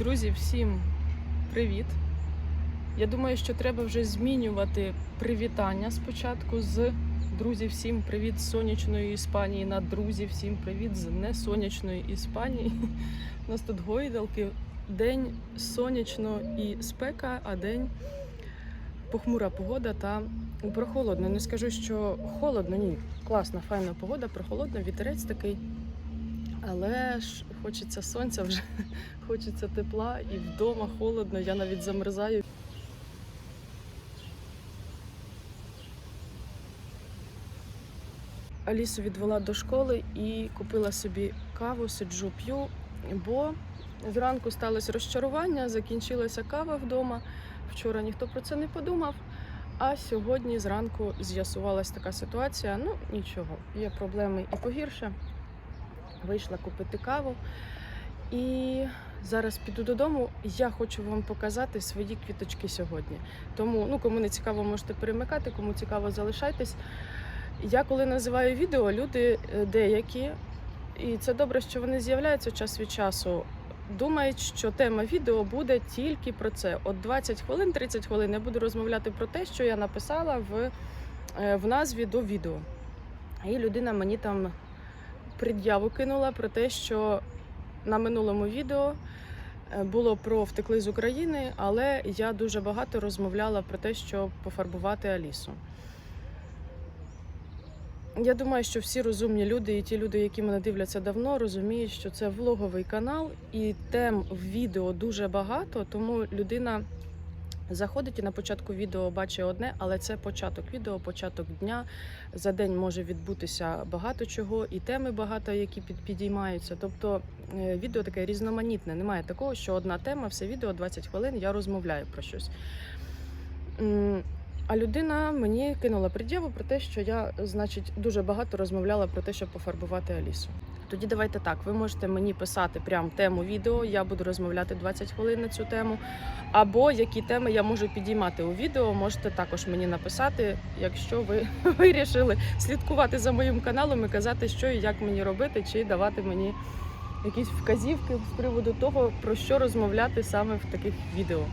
Друзі, всім привіт! Я думаю, що треба вже змінювати привітання спочатку з друзі, всім привіт з сонячної Іспанії на друзі, всім привіт з несонячної Іспанії. У нас тут гойдалки. День сонячно і спека, а день похмура погода та прохолодно. Не скажу, що холодно, ні. Класна, файна погода, прохолодно, вітерець такий. Але ж хочеться сонця вже, хочеться тепла і вдома холодно, я навіть замерзаю. Алісу відвела до школи і купила собі каву, сиджу, п'ю, бо зранку сталося розчарування, закінчилася кава вдома. Вчора ніхто про це не подумав. А сьогодні зранку з'ясувалася така ситуація. Ну нічого, є проблеми і погірше. Вийшла купити каву. І зараз піду додому. Я хочу вам показати свої квіточки сьогодні. Тому, ну кому не цікаво, можете перемикати, кому цікаво, залишайтесь. Я коли називаю відео, люди е, деякі, і це добре, що вони з'являються час від часу. Думають, що тема відео буде тільки про це. От 20 хвилин, 30 хвилин я буду розмовляти про те, що я написала в, е, в назві до відео. І людина мені там пред'яву кинула про те, що на минулому відео е, було про втекли з України, але я дуже багато розмовляла про те, щоб пофарбувати Алісу. Я думаю, що всі розумні люди і ті люди, які мене дивляться давно, розуміють, що це влоговий канал, і тем в відео дуже багато, тому людина заходить і на початку відео бачить одне, але це початок відео, початок дня. За день може відбутися багато чого, і теми багато, які під, підіймаються. Тобто е, відео таке різноманітне. Немає такого, що одна тема, все відео 20 хвилин, я розмовляю про щось. А людина мені кинула пред'яву про те, що я, значить, дуже багато розмовляла про те, щоб пофарбувати Алісу. Тоді давайте так. Ви можете мені писати прям тему відео. Я буду розмовляти 20 хвилин на цю тему. Або які теми я можу підіймати у відео. Можете також мені написати, якщо ви вирішили слідкувати за моїм каналом і казати, що і як мені робити, чи давати мені якісь вказівки з приводу того, про що розмовляти саме в таких відео.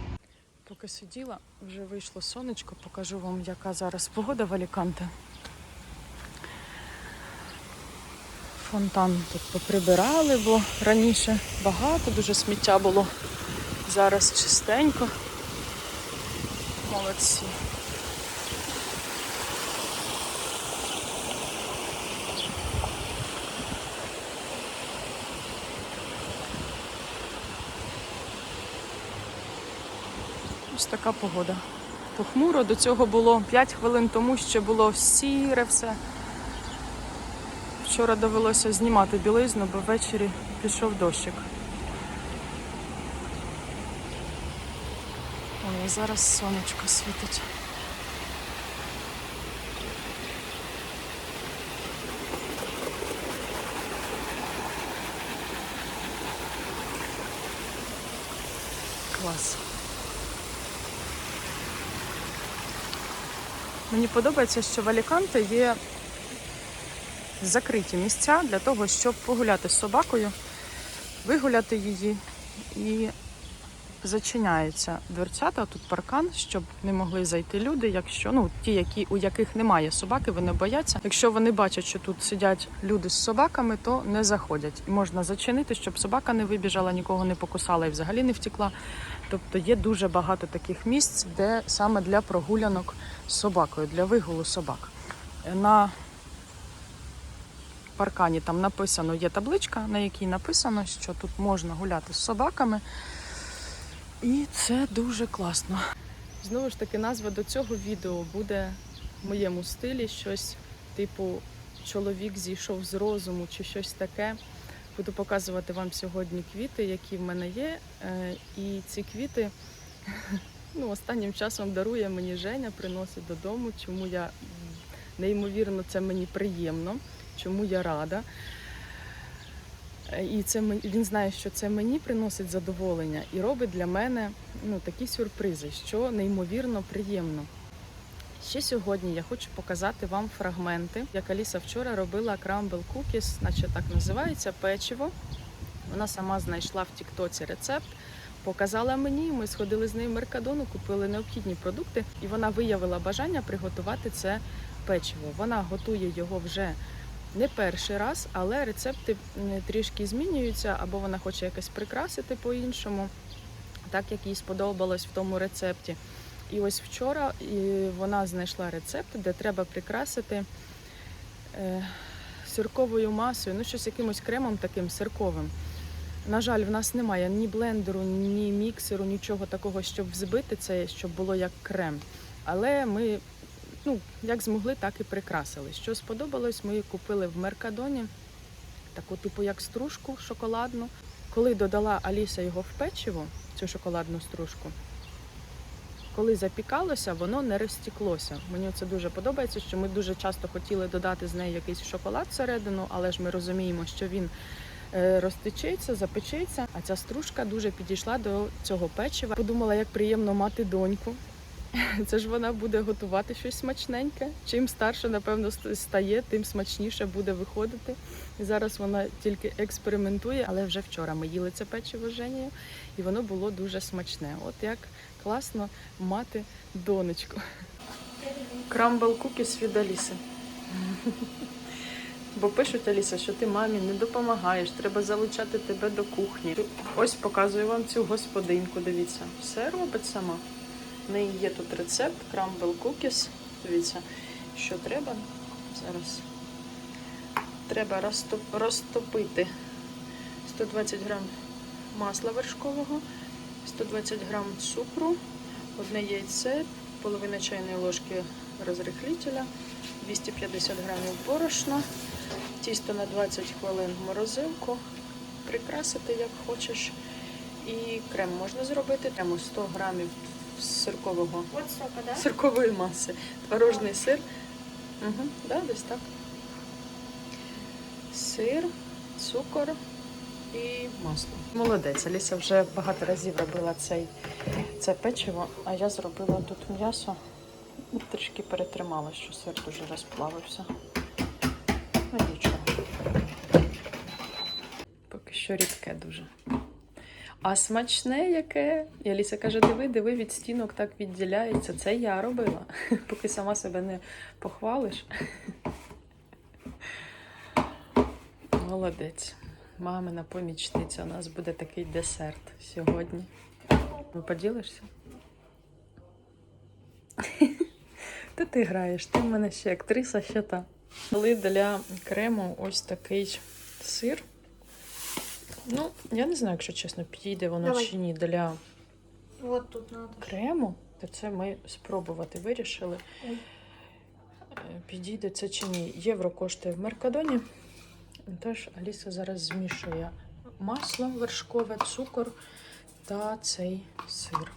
Поки сиділа, вже вийшло сонечко, покажу вам, яка зараз погода в Аліканте. Фонтан тут поприбирали, бо раніше багато, дуже сміття було. Зараз чистенько. Молодці. Ось така погода. Похмуро до цього було 5 хвилин тому ще було сіре все. Вчора довелося знімати білизну, бо ввечері пішов дощик. Ой, зараз сонечко світить. Клас. Мені подобається, що в Аліканте є закриті місця для того, щоб погуляти з собакою, вигуляти її і зачиняються дверцята, тут паркан, щоб не могли зайти люди. Якщо ну ті, які у яких немає собаки, вони бояться. Якщо вони бачать, що тут сидять люди з собаками, то не заходять. І можна зачинити, щоб собака не вибіжала, нікого не покусала і взагалі не втекла. Тобто є дуже багато таких місць, де саме для прогулянок з собакою, для вигулу собак. На паркані там написано, є табличка, на якій написано, що тут можна гуляти з собаками. І це дуже класно. Знову ж таки, назва до цього відео буде в моєму стилі щось типу чоловік зійшов з розуму чи щось таке. Буду показувати вам сьогодні квіти, які в мене є. Е, І ці квіти ну, останнім часом дарує мені Женя, приносить додому, чому я неймовірно це мені приємно, чому я рада. І це він знає, що це мені приносить задоволення і робить для мене ну, такі сюрпризи, що неймовірно приємно. Ще сьогодні я хочу показати вам фрагменти, як Аліса вчора робила крамбл кукіс, наче так називається печиво. Вона сама знайшла в Тіктоці рецепт, показала мені. Ми сходили з нею в Меркадону, купили необхідні продукти, і вона виявила бажання приготувати це печиво. Вона готує його вже не перший раз, але рецепти трішки змінюються, або вона хоче якось прикрасити по-іншому, так як їй сподобалось в тому рецепті. І ось вчора вона знайшла рецепт, де треба прикрасити е, сирковою масою, ну щось якимось кремом таким сирковим. На жаль, в нас немає ні блендеру, ні міксеру, нічого такого, щоб взбити це, щоб було як крем. Але ми, ну, як змогли, так і прикрасили. Що сподобалось, ми купили в Меркадоні таку, типу, як стружку шоколадну. Коли додала Аліса його в печиво, цю шоколадну стружку, коли запікалося, воно не розтіклося. Мені це дуже подобається, що ми дуже часто хотіли додати з неї якийсь шоколад всередину, але ж ми розуміємо, що він е, розтечеться, запечеться. А ця стружка дуже підійшла до цього печива. Подумала, як приємно мати доньку. Це ж вона буде готувати щось смачненьке. Чим старше, напевно, стає, тим смачніше буде виходити. І зараз вона тільки експериментує, але вже вчора ми їли це печиво з і воно було дуже смачне. От як класно мати донечку. Крамбл кукіс від Аліси. Бо пишуть Аліса, що ти мамі не допомагаєш, треба залучати тебе до кухні. Ось показую вам цю господинку. Дивіться, все робить сама. Неї є тут рецепт крамбл кукіс. Дивіться, що треба зараз. Треба розтоп- розтопити 120 грам масла вершкового, 120 грам цукру, одне яйце, половина чайної ложки розрихлителя, 250 грамів борошна, тісто на 20 хвилин в морозилку, прикрасити як хочеш. І крем можна зробити. Прямо 100 грамів сиркового Вот столько, да? сиркової маси. Творожний сир. Угу, да, десь так. Сир, цукор і масло. Молодець. Аліса вже багато разів робила цей, це печиво, а я зробила тут м'ясо. Трішки перетримала, що сир дуже розплавився. Ну нічого. Поки що рідке дуже. А смачне яке? І Аліса каже: диви, диви, від стінок так відділяється. Це я робила, поки сама себе не похвалиш. Молодець. Мамина помічниця. У нас буде такий десерт сьогодні. Ну, поділишся? Та ти граєш, ти в мене ще актриса, ще та. Коли для крему ось такий сир. Ну, я не знаю, якщо чесно, підійде воно Давай. чи ні для Вот тут надо. крему, то це ми спробувати вирішили. Ой. Е, Підійде це чи ні. Євро коштує в Меркадоні. Тож Аліса зараз змішує масло вершкове, цукор та цей сир.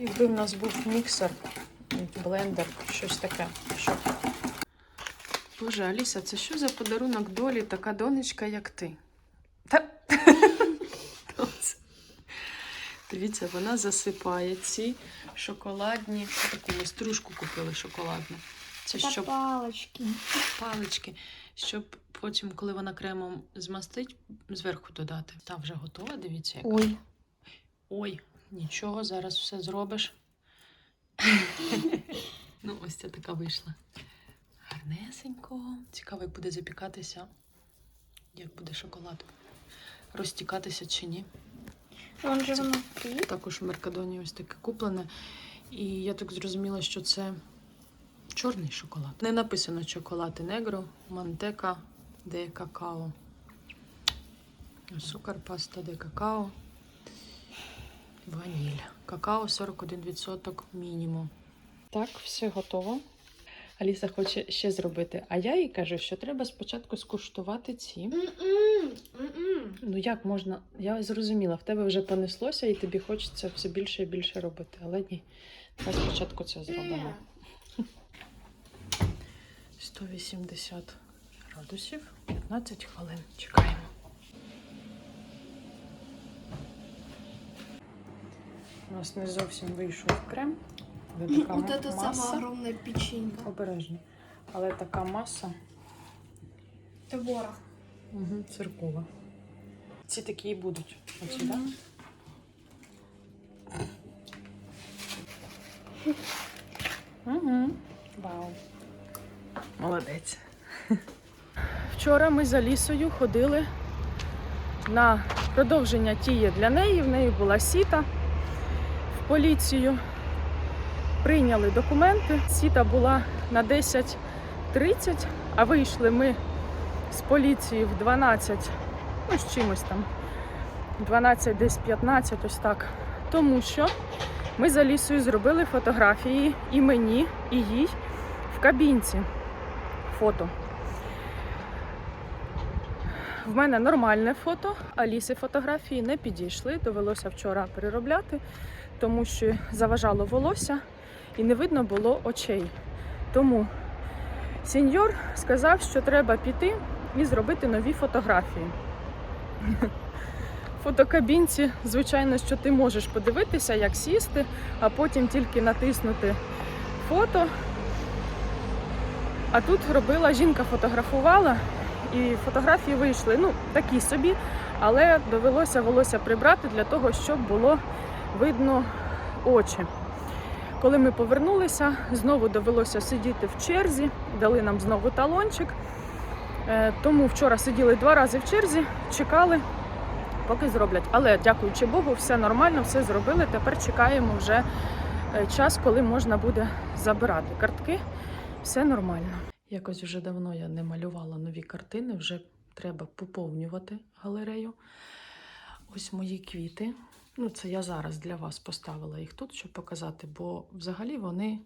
Якби в нас був міксер, блендер, щось таке. Щоб... Боже, Аліса, це що за подарунок долі, така донечка, як ти? Та... Дивіться, вона засипає ці шоколадні, таку ми стружку купили шоколадну. Це Это щоб палочки. палички, щоб потім, коли вона кремом змастить, зверху додати. Та вже готова, дивіться. Яка. Ой. Ой, нічого, зараз все зробиш. ну, ось ця така вийшла. Гарнесенько. Цікаво, як буде запікатися, як буде шоколад. Розтікатися чи ні. Он же внутри. Також в Меркадоні ось таке куплене. І я так зрозуміла, що це чорний шоколад. Не написано чоколад негро, мантека де какао. Сукар, паста де какао. Ваніль. Какао 41% мінімум. Так, все готово. Аліса хоче ще зробити. А я їй кажу, що треба спочатку скуштувати ці. Ну як можна? Я зрозуміла, в тебе вже понеслося і тобі хочеться все більше і більше робити. Але ні. Давай спочатку це зробимо. 180 градусів, 15 хвилин. Чекаємо. У нас не зовсім вийшов крем. Але така Вот это маса. самая огромная печенька. Обережно. Але така маса Творог. угу, циркова. Ці такі і будуть. Оці, так? Мгм. Угу. Вау. Молодець. Вчора ми за лісою ходили на продовження тіє для неї. В неї була сіта в поліцію. Прийняли документи. Сіта була на 10.30, а вийшли ми з поліції в 12, ну з чимось там. 12, десь 15, ось так. Тому що ми за лісою зробили фотографії і мені, і їй в кабінці. Фото. В мене нормальне фото, а ліси фотографії не підійшли. Довелося вчора переробляти, тому що заважало волосся і не видно було очей. Тому сеньор сказав, що треба піти і зробити нові фотографії. Фотокабінці, звичайно, що ти можеш подивитися, як сісти, а потім тільки натиснути фото. А тут робила жінка, фотографувала, і фотографії вийшли ну, такі собі, але довелося волосся прибрати для того, щоб було видно очі. Коли ми повернулися, знову довелося сидіти в черзі, дали нам знову талончик. Е, Тому вчора сиділи два рази в черзі, чекали, поки зроблять. Але дякуючи Богу, все нормально, все зробили. Тепер чекаємо вже е, час, коли можна буде забирати картки. Все нормально. Якось вже давно я не малювала нові картини, вже треба поповнювати галерею. Ось мої квіти. Ну, це я зараз для вас поставила їх тут, щоб показати, бо взагалі вони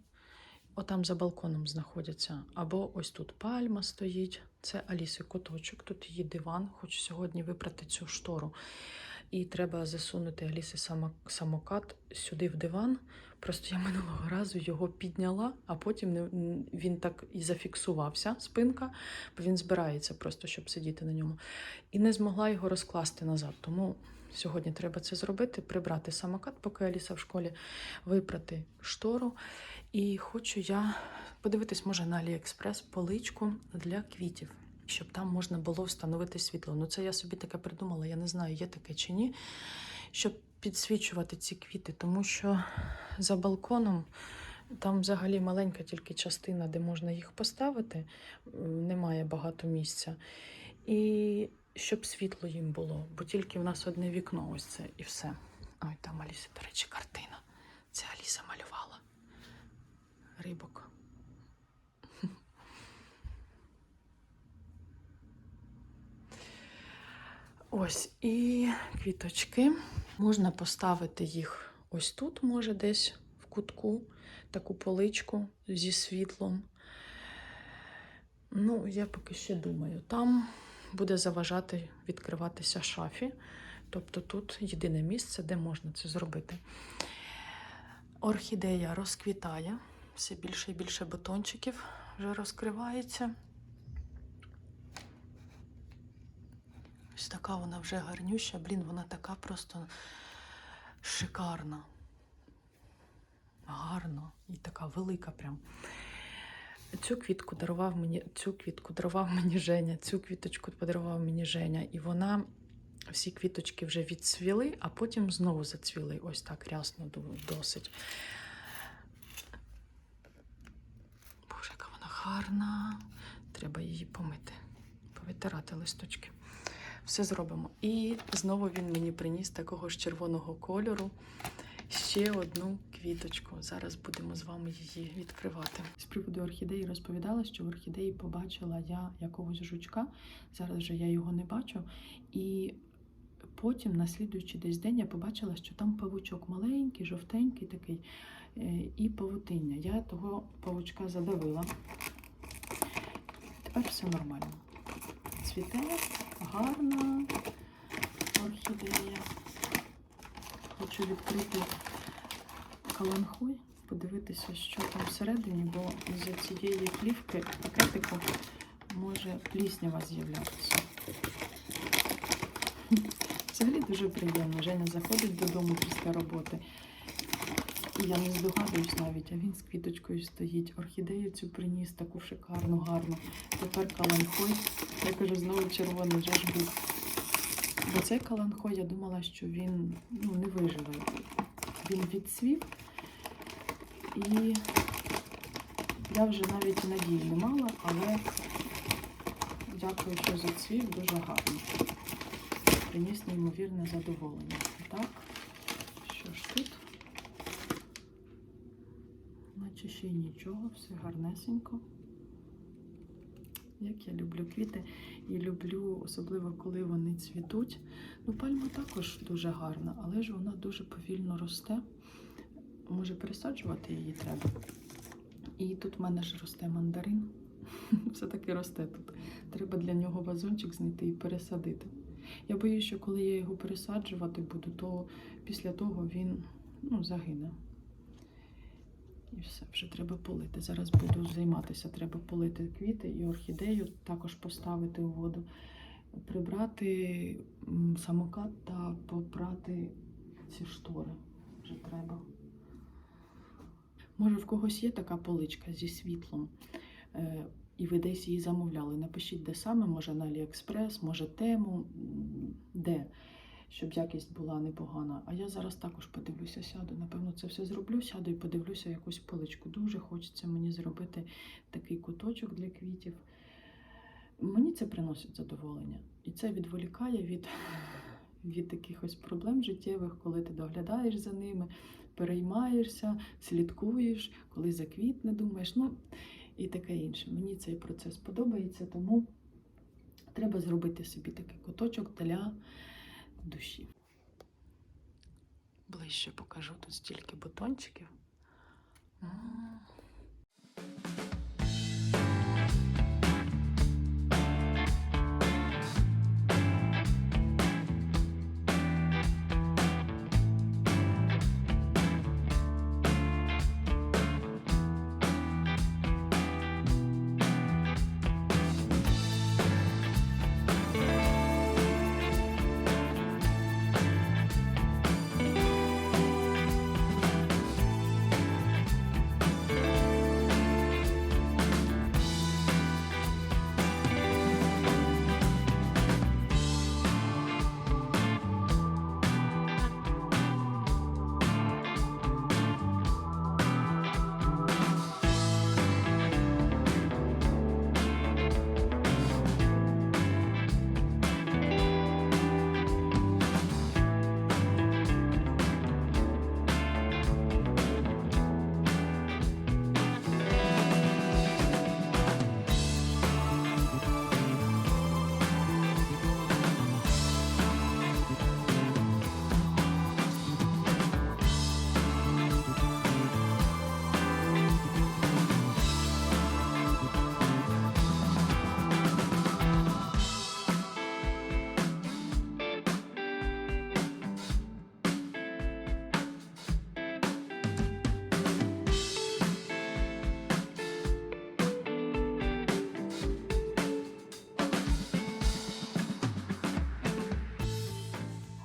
отам за балконом знаходяться. Або ось тут пальма стоїть. Це Аліси куточок, тут її диван. Хочу сьогодні випрати цю штору. І треба засунути Аліси самокат сюди в диван. Просто я минулого разу його підняла, а потім він так і зафіксувався, спинка, бо він збирається просто, щоб сидіти на ньому. І не змогла його розкласти назад. Тому сьогодні треба це зробити: прибрати самокат, поки Аліса в школі, випрати штору. І хочу я подивитись, може, на Аліекспрес поличку для квітів, щоб там можна було встановити світло. Ну, це я собі таке придумала, я не знаю, є таке чи ні. Щоб підсвічувати ці квіти, тому що за балконом там взагалі маленька тільки частина, де можна їх поставити, немає багато місця. І щоб світло їм було, бо тільки в нас одне вікно, ось це і все. Ой, там Аліса, до речі, картина. Це Аліса малювала. Рибок. Ось і квіточки. Можна поставити їх ось тут, може, десь в кутку, таку поличку зі світлом. Ну, я поки ще думаю, там буде заважати відкриватися шафі. Тобто тут єдине місце, де можна це зробити. Орхідея розквітає, все більше і більше бутончиків вже розкривається. Ось така вона вже гарнюща. Блін, вона така просто шикарна. Гарно і така велика прям. Цю квітку дарував мені, цю квітку дарував мені Женя, цю квіточку подарував мені Женя. І вона, всі квіточки вже відцвіли, а потім знову зацвіли. Ось так рясно досить. Боже, яка вона гарна. Треба її помити, повитирати листочки. Все зробимо. І знову він мені приніс такого ж червоного кольору ще одну квіточку. Зараз будемо з вами її відкривати. З приводу орхідеї розповідала, що в орхідеї побачила я якогось жучка. Зараз же я його не бачу. І потім, на слідуючий десь день, я побачила, що там павучок маленький, жовтенький такий, е, і павутиння. Я того павучка задавила. Тепер все нормально. Цвіте, гарна орхідея. Хочу відкрити каланхой, подивитися, що там всередині, бо з цієї плівки пакетику може пліснява з'являтися. Взагалі дуже приємно. Женя заходить додому після роботи. І я не здогадуюсь навіть, а він з квіточкою стоїть. Орхідею цю приніс таку шикарну, гарну. Тепер каланхой. Я кажу, знову червоний вже ж був. Бо цей каланхо, я думала, що він ну, не виживе. Він відцвів. І я вже навіть надії не мала, але дякую, що зацвів дуже гарно. Приніс неймовірне задоволення. Так, що ж тут? Наче ще й нічого, все гарнесенько. Як я люблю квіти і люблю, особливо коли вони цвітуть. Ну, пальма також дуже гарна, але ж вона дуже повільно росте. Може, пересаджувати її треба. І тут в мене ж росте мандарин. Все-таки росте тут. Треба для нього вазончик знайти і пересадити. Я боюся, що коли я його пересаджувати буду, то після того він ну, загине. І все, вже треба полити. Зараз буду займатися. Треба полити квіти і орхідею, також поставити у воду, прибрати самокат та попрати ці штори. Вже треба. Може, в когось є така поличка зі світлом, е, і ви десь її замовляли. Напишіть, де саме, може на Аліекспрес, може тему, де, щоб якість була непогана. А я зараз також подивлюся, сяду. Напевно, це все зроблю, сяду і подивлюся якусь поличку. Дуже хочеться мені зробити такий куточок для квітів. Мені це приносить задоволення. І це відволікає від, від якихось проблем життєвих, коли ти доглядаєш за ними, переймаєшся, слідкуєш, коли заквітне, думаєш, ну і таке інше. Мені цей процес подобається, тому треба зробити собі такий куточок для душі. Ближче покажу тут стільки бутончиків.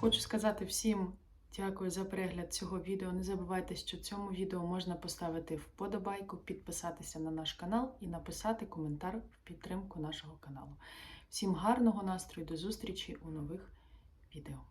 Хочу сказати всім дякую за перегляд цього відео. Не забувайте, що цьому відео можна поставити вподобайку, підписатися на наш канал і написати коментар в підтримку нашого каналу. Всім гарного настрою, до зустрічі у нових відео.